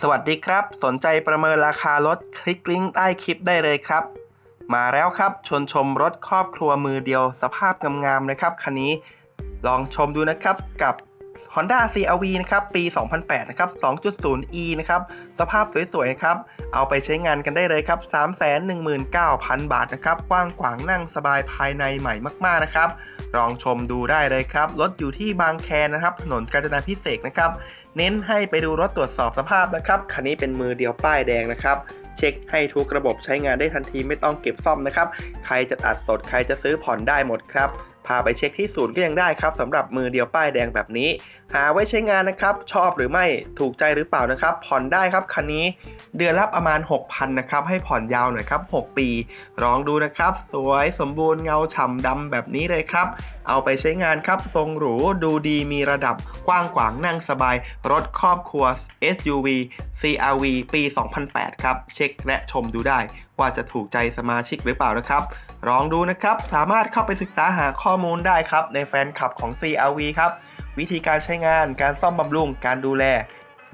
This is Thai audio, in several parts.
สวัสดีครับ สนใจประเมินราคารถคลิกลิงก์ใต้คลิปได้เลยครับ มาแล้วครับชวนชมรถครอบครัวมือเดียว สภาพงามๆนะครับคันนี้ ลองชมดูนะครับกับ Honda CRV นะครับปี 2008 นะครับ 2.0e นะครับ สภาพสวยๆครับ เอาไปใช้งานกันได้เลยครับ 319,000 บาทนะครับ กว้างขวางนั่งสบายภายในใหม่มากๆนะครับ ลองชมดูได้เลยครับ รถอยู่ที่บางแคนะครับ ถนนกาญจนาพิเศษนะครับ เน้นให้ไปดูรถตรวจสอบสภาพนะครับ คันนี้เป็นมือเดียวป้ายแดงนะครับเช็คให้ทุกระบบใช้งานได้ทันทีไม่ต้องเก็บซ่อมนะครับ ใครจะตัดสดใครจะซื้อผ่อนได้หมดครับ พาไปเช็คที่ศูนย์ก็ยังได้ครับสำหรับมือเดียวป้ายแดงแบบนี้ หาไว้ใช้งานนะครับ ชอบหรือไม่ถูกใจหรือเปล่านะครับ ผ่อนได้ครับคันนี้เดือนละประมาณ 6,000นะครับ ให้ผ่อนยาวหน่อยครับ 6 ปี ลองดูนะครับ สวยสมบูรณ์เงาฉ่ำดำแบบนี้เลยครับ เอาไปใช้งานครับ ทรงหรูดูดีมีระดับกว้างขวางนั่งสบาย รถครอบครัว SUV CRV ปี 2008 ครับ เช็คและชมดูได้ว่าจะถูกใจสมาชิกหรือเปล่านะครับ ลองดูนะครับ สามารถเข้าไปศึกษาหาข้อมูลได้ครับ ในแฟนคลับของ CRV ครับ วิธีการใช้งาน การซ่อมบำรุง การดูแล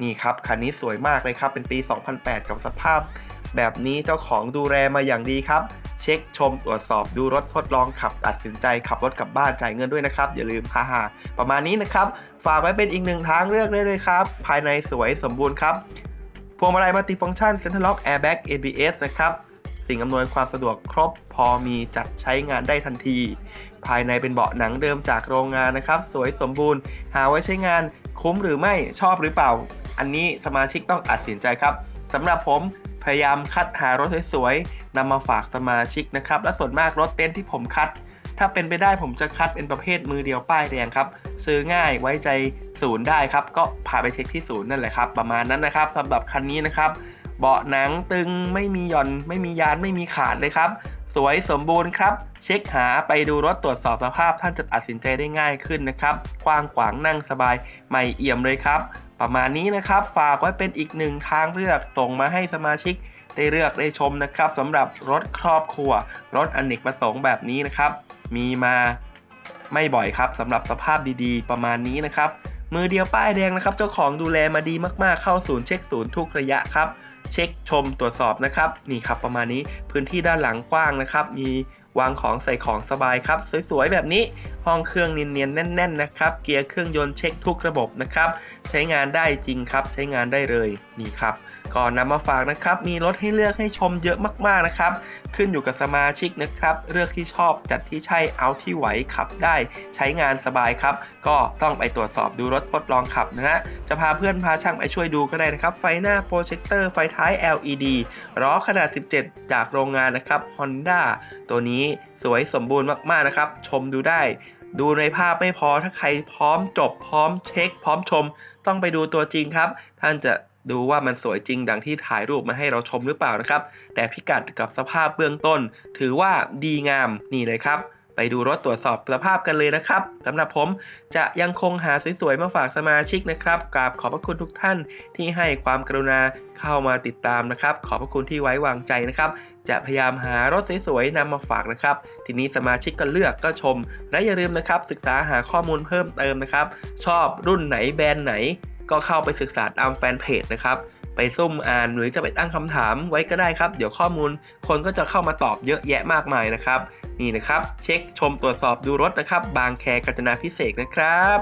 นี่ครับคันนี้สวยมากเลยครับ เป็นปี 2008 กับสภาพ แบบนี้เจ้าของดูแลมาอย่างดีครับ เช็คชมตรวจสอบดูรถทดลองขับตัดสินใจขับรถกลับบ้านจ่ายเงินด้วยนะครับ อย่าลืมฮ่าฮ่าประมาณนี้นะครับ ฝากไว้เป็นอีกหนึ่งทางเลือกได้เลยครับ ภายในสวยสมบูรณ์ครับพวงมาลัยมัลติฟังก์ชัน Center Lock Airbag ABS นะครับ สิ่งอำนวยความสะดวกครบ พอมีจัดใช้งานได้ทันที ภายในเป็นเบาะหนังเดิมจากโรงงานนะครับ สวยสมบูรณ์ หาไว้ใช้งานคุ้มหรือไม่ชอบหรือเปล่า อันนี้สมาชิกต้องตัดสินใจครับสำหรับผมพยายามคัดหารถสวยๆนำมาฝากสมาชิกนะครับ และส่วนมากรถเต็นท์ที่ผมคัด ถ้าเป็นไปได้ผมจะคัดเป็นประเภทมือเดียวป้ายแดงครับ ซื้อง่ายไว้ใจศูนย์ได้ครับ ก็พาไปเช็คที่ศูนย์นั่นแหละครับ ประมาณนั้นนะครับสำหรับคันนี้นะครับ เบาะหนังตึงไม่มีหย่อน ไม่มียานไม่มีขาดเลยครับ สวยสมบูรณ์ครับ เช็คหาไปดูรถตรวจสอบสภาพท่านจะตัดสินใจได้ง่ายขึ้นนะครับกว้างขวางนั่งสบายใหม่เอี่ยมเลยครับ ประมาณนี้นะครับ ฝากไว้เป็นอีกหนึ่งทางเลือกส่งมาให้สมาชิกได้เลือกได้ชมนะครับสำหรับรถครอบครัว รถอเนกประสงค์แบบนี้นะครับ มีมาไม่บ่อยครับสำหรับสภาพดีๆ ประมาณนี้นะครับมือเดียวป้ายแดงนะครับ เจ้าของดูแลมาดีมากๆเข้าศูนย์เช็คศูนย์ทุกระยะครับ เช็คชมตรวจสอบนะครับนี่ครับประมาณนี้พื้นที่ด้านหลังกว้างนะครับ มี วางของใส่ของสบายครับ สวยๆ แบบนี้ห้องเครื่องเนียนๆแน่น ๆ นะครับ เกียร์เครื่องยนต์เช็คทุกระบบนะครับ ใช้งานได้จริงครับ ใช้งานได้เลยนี่ครับก่อนนำมาฝากนะครับ มีรถให้เลือกให้ชมเยอะมากๆนะครับ ขึ้นอยู่กับสมาชิกนะครับ เลือกที่ชอบจัดที่ใช่เอาที่ไหวขับได้ ใช้งานสบายครับ ก็ต้องไปตรวจสอบดูรถทดลองขับนะฮะจะพาเพื่อนพาช่างไปช่วยดูก็ได้นะครับ ไฟหน้าโปรเจคเตอร์ไฟท้าย LED ล้อขนาด 17 จากโรงงานนะครับ Honda ตัวนี้สวยสมบูรณ์มากๆนะครับ ชมดูได้ ดูในภาพไม่พอถ้าใครพร้อมจบพร้อมเช็ค พร้อมชม ต้องไปดูตัวจริงครับ ท่านจะดูว่ามันสวยจริงดังที่ถ่ายรูปมาให้เราชมหรือเปล่านะครับ แต่พิกัดกับสภาพเบื้องต้น ถือว่าดีงามนี่เลยครับ ไปดูรถตรวจสอบสภาพกันเลยนะครับสำหรับผมจะยังคงหาสวยๆมาฝากสมาชิกนะครับกราบขอบพระคุณทุกท่านที่ให้ความกรุณาเข้ามาติดตามนะครับ ขอบพระคุณที่ไว้วางใจนะครับจะพยายามหารถสวยๆนำมาฝากนะครับ ทีนี้สมาชิกก็เลือกก็ชม และอย่าลืมนะครับ ศึกษาหาข้อมูลเพิ่มเติมนะครับ ชอบรุ่นไหนแบรนด์ไหน ก็เข้าไปศึกษาตามแฟนเพจนะครับไปซุ่มอ่านหรือจะไปตั้งคำถามไว้ก็ได้ครับ เดี๋ยวข้อมูลคนก็จะเข้ามาตอบเยอะแยะมากมายนะครับ นี่นะครับ เช็คชมตรวจสอบดูรถนะครับ บางแคกาญจนาพิเศษนะครับ